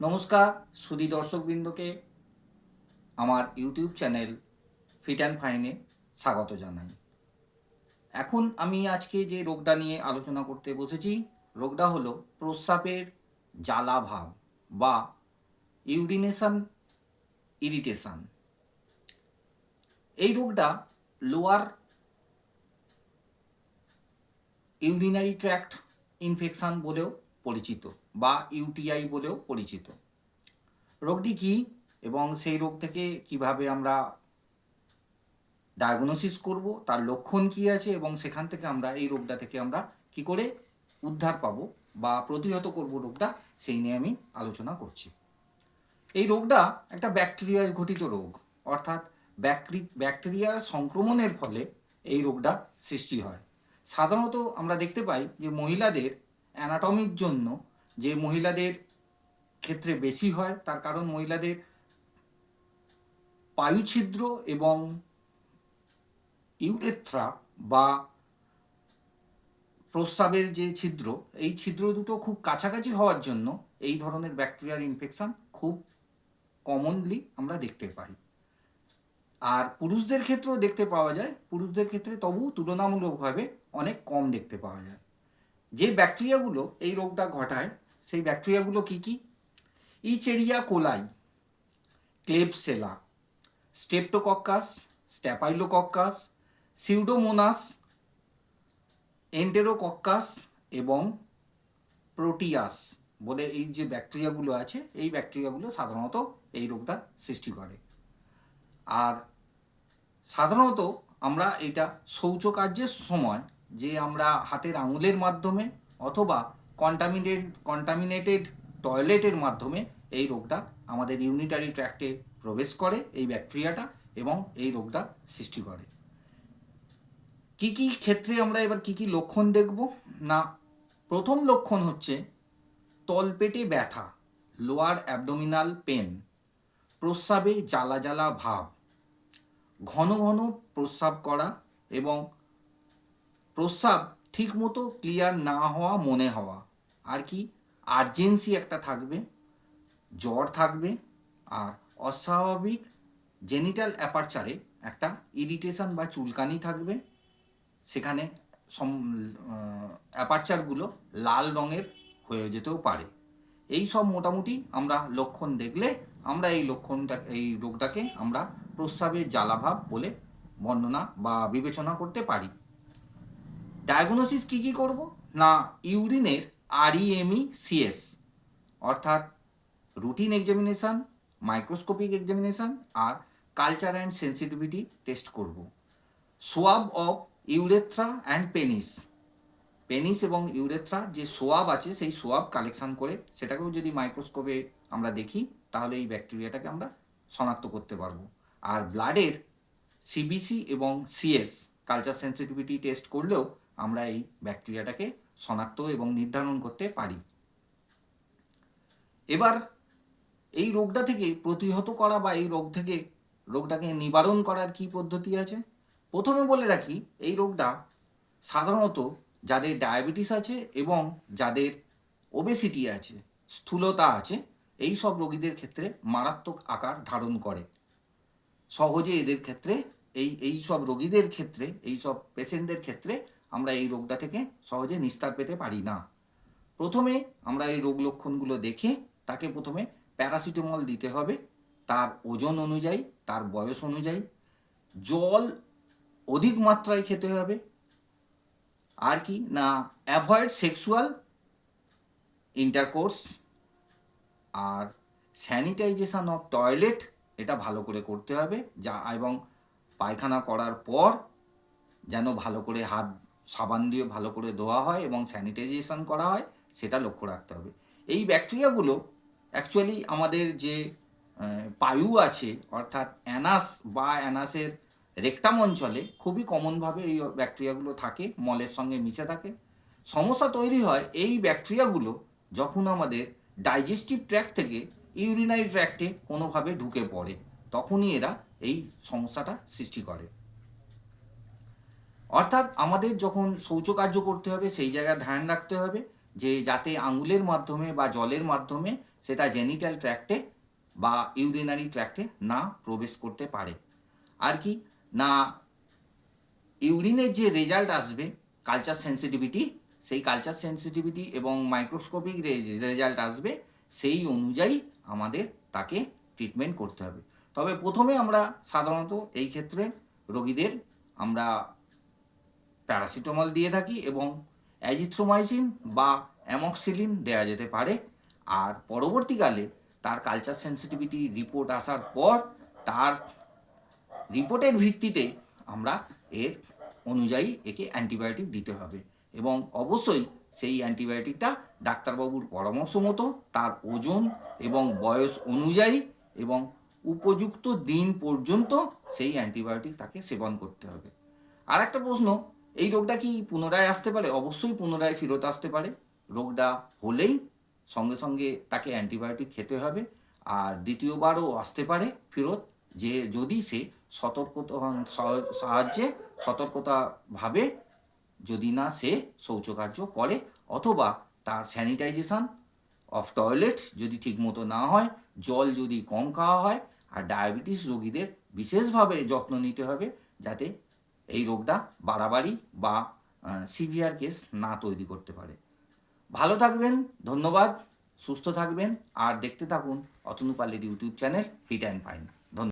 নমস্কার সুদী দর্শকবৃন্দকে আমার ইউটিউব চ্যানেল ফিট অ্যান্ড ফাইনে স্বাগত জানাই। এখন আমি আজকে যে রোগটা নিয়ে আলোচনা করতে বসেছি, রোগটা হলো প্রস্রাবের জ্বালা ভাব বা ইউরিনেশন ইরিটেশন। এই রোগটা লোয়ার ইউরিনারি ট্র্যাক্ট ইনফেকশান বলেও পরিচিত। বা ইউটিআই বলেও পরিচিত। রোগটি কি এবং সেই রোগ থেকে কীভাবে আমরা ডায়াগনোসিস করব, তার লক্ষণ কি আছে এবং সেখান থেকে আমরা এই রোগটা থেকে আমরা কি করে উদ্ধার পাবো বা প্রতিহত করব রোগটা, সেই নিয়ে আমি আলোচনা করছি। এই রোগটা একটা ব্যাকটেরিয়া ঘটিত রোগ, অর্থাৎ ব্যাকটেরিয়ার সংক্রমণের ফলে এই রোগটা সৃষ্টি হয়। সাধারণত আমরা দেখতে পাই যে মহিলাদের অ্যানাটমির জন্য যে মহিলাদের ক্ষেত্রে বেশি হয়, তার কারণ মহিলাদের পায়ুছিদ্র এবং ইউরেথ্রা বা প্রস্রাবের যে ছিদ্র, এই ছিদ্র দুটো খুব কাছাকাছি হওয়ার জন্য এই ধরনের ব্যাকটেরিয়ার ইনফেকশন খুব কমনলি আমরা দেখতে পাই। আর পুরুষদের ক্ষেত্রেও দেখতে পাওয়া যায়, পুরুষদের ক্ষেত্রে তবু তুলনামূলকভাবে অনেক কম দেখতে পাওয়া যায়। যে ব্যাকটেরিয়াগুলো এই রোগটা ঘটায় সেই ব্যাকটেরিয়াগুলো কি কি? ইচেরিয়া কোলাই ক্লেবসেলা স্টেপটোকক্কাস স্ট্যাপাইলোকক্কাস সিউডোমোনাস এন্টেরোকক্কাস এবং প্রোটিয়াস বলে এই যে ব্যাকটেরিয়াগুলো আছে, এই ব্যাকটেরিয়াগুলো সাধারণত এই রোগটা সৃষ্টি করে। আর সাধারণত আমরা এটা শৌচকার্যের সময় যে আমরা হাতের আঙুলের মাধ্যমে অথবা কন্টামিনেটেড কন্টামিনেটেড টয়লেটের মাধ্যমে এই রোগটা আমাদের ইউনিটারি ট্র্যাক্টে প্রবেশ করে, এই ব্যাকটেরিয়াটা এবং এই রোগটা সৃষ্টি করে। কি কি ক্ষেত্রে আমরা এবার কি কি লক্ষণ দেখব? না, প্রথম লক্ষণ হচ্ছে তলপেটে ব্যথা লোয়ার অ্যাবডোমিনাল পেন প্রস্রাবে জ্বালা জ্বালা ভাব, ঘন ঘন প্রস্রাব করা এবং প্রস্রাব ঠিকমতো ক্লিয়ার না হওয়া মনে হওয়া। আর কি? আর্জেন্সি একটা থাকবে, জ্বর থাকবে, আর অস্বাভাবিক জেনিটাল অ্যাপারচারে একটা ইরিটেশন বা চুলকানি থাকবে। সেখানে সম অ্যাপারচারগুলো লাল রঙের হয়ে যেতেও পারে। এই সব মোটামুটি আমরা লক্ষণ দেখলে আমরা এই লক্ষণটা, এই রোগটাকে আমরা প্রস্রাবের জ্বালাভাব বলে বর্ণনা বা বিবেচনা করতে পারি। ডায়াগনোসিস কি কি করব? না, ইউরিনের আরইএমই সিএস অর্থাৎ রুটিন এক্সামিনেশান, মাইক্রোস্কোপিক এক্সামিনেশান আর কালচার অ্যান্ড সেন্সিটিভিটি টেস্ট করব। Swab of urethra and penis. Penis এবং ইউরেথ্রা যে সোয়াব আছে, সেই সোয়াব কালেকশন করে সেটাকেও যদি মাইক্রোস্কোপে আমরা দেখি, তাহলে এই ব্যাকটেরিয়াটাকে আমরা শনাক্ত করতে পারব। আর ব্লাডের সিবিসি এবং সিএস কালচার সেন্সিটিভিটি টেস্ট করলেও আমরা এই ব্যাকটেরিয়াটাকে শনাক্ত এবং নির্ধারণ করতে পারি। এবার এই রোগটা থেকে প্রতিহত করা বা এই রোগ থেকে রোগটাকে নিবারণ করার কি পদ্ধতি আছে? প্রথমে বলে রাখি, এই রোগটা সাধারণত যাদের ডায়াবেটিস আছে এবং যাদের ওবেসিটি আছে, স্থূলতা আছে, এই সব রোগীদের ক্ষেত্রে মারাত্মক আকার ধারণ করে। সহজে এদের ক্ষেত্রে, এই এই সব রোগীদের ক্ষেত্রে, এই সব পেশেন্টদের ক্ষেত্রে আমরা এই রোগটা থেকে সহজে নিস্তার পেতে পারি না। প্রথমে আমরা এই রোগ লক্ষণগুলো দেখে তাকে প্রথমে প্যারাসিটামল দিতে হবে। তার ওজন অনুযায়ী, তার বয়স অনুযায়ী। জল অধিক মাত্রায় খেতে হবে। আর কি? না, অ্যাভয়েড সেক্সুয়াল ইন্টারকোর্স আর স্যানিটাইজেশান অফ টয়লেট, এটা ভালো করে করতে হবে। যা এবং পায়খানা করার পর যেন ভালো করে হাত সাবান দিয়ে ভালো করে ধোয়া হয় এবং স্যানিটাইজেশন করা হয়, সেটা লক্ষ্য রাখতে হবে। এই ব্যাকটেরিয়াগুলো অ্যাকচুয়ালি আমাদের যে পায়ু আছে, অর্থাৎ অ্যানাস বা অ্যানাসের রেকটাম অঞ্চলে খুবই কমনভাবে এই ব্যাকটেরিয়াগুলো থাকে, মলের সঙ্গে মিশে থাকে। সমস্যা তৈরি হয় এই ব্যাকটেরিয়াগুলো যখন আমাদের ডাইজেস্টিভ ট্র্যাক থেকে ইউরিনারি ট্র্যাক্টে কোনোভাবে ঢুকে পড়ে, তখনই এরা এই সমস্যাটা সৃষ্টি করে। অর্থাৎ আমাদের যখন শৌচকার্য করতে হবে, সেই জায়গায় ধ্যান রাখতে হবে যে যাতে আঙুলের মাধ্যমে বা জলের মাধ্যমে সেটা জেনিটাল ট্র্যাক্টে বা ইউরিনারি ট্র্যাক্টে না প্রবেশ করতে পারে। আর কি? না ইউরিনের যে রেজাল্ট আসবে কালচার সেন্সিটিভিটি সেই কালচার সেন্সিটিভিটি এবং মাইক্রোস্কোপিক রেজাল্ট আসবে, সেই অনুযায়ী আমাদের তাকে ট্রিটমেন্ট করতে হবে। তবে প্রথমে আমরা সাধারণত এই ক্ষেত্রে রোগীদের আমরা প্যারাসিটামল দিয়ে থাকি এবং অ্যাজিথ্রোমাইসিন বা অ্যামক্সিলিন দেওয়া যেতে পারে। আর পরবর্তীকালে তার কালচার সেন্সিটিভিটি রিপোর্ট আসার পর তার রিপোর্টের ভিত্তিতে আমরা এর অনুযায়ী একে অ্যান্টিবায়োটিক দিতে হবে এবং অবশ্যই সেই অ্যান্টিবায়োটিকটা ডাক্তারবাবুর পরামর্শ মতো তার ওজন এবং বয়স অনুযায়ী এবং উপযুক্ত দিন পর্যন্ত সেই অ্যান্টিবায়োটিক তাকে সেবন করতে হবে। আর একটা প্রশ্ন এই রোগটা কি পুনরায় আসতে পারে? অবশ্যই পুনরায় ফেরত আসতে পারে। রোগটা হলেই সঙ্গে সঙ্গে তাকে অ্যান্টিবায়োটিক খেতে হবে। আর দ্বিতীয়বারও আসতে পারে ফেরত, যে যদি সে সতর্কতা সহ- সাহায্যে সতর্কতাভাবে যদি না সে শৌচকার্য করে, অথবা তার স্যানিটাইজেশন, অফ টয়লেট যদি ঠিকমতো না হয়, জল যদি কম খাওয়া হয়, আর ডায়াবেটিস রোগীদের বিশেষভাবে যত্ন নিতে হবে, যাতে এই রোগটা বাড়াবাড়ি বা সিভিয়ার কেস না তৈরি করতে পারে। ভালো থাকবেন, ধন্যবাদ, সুস্থ থাকবেন, আর দেখতে থাকুন অতনুপালের YouTube channel fit and fine.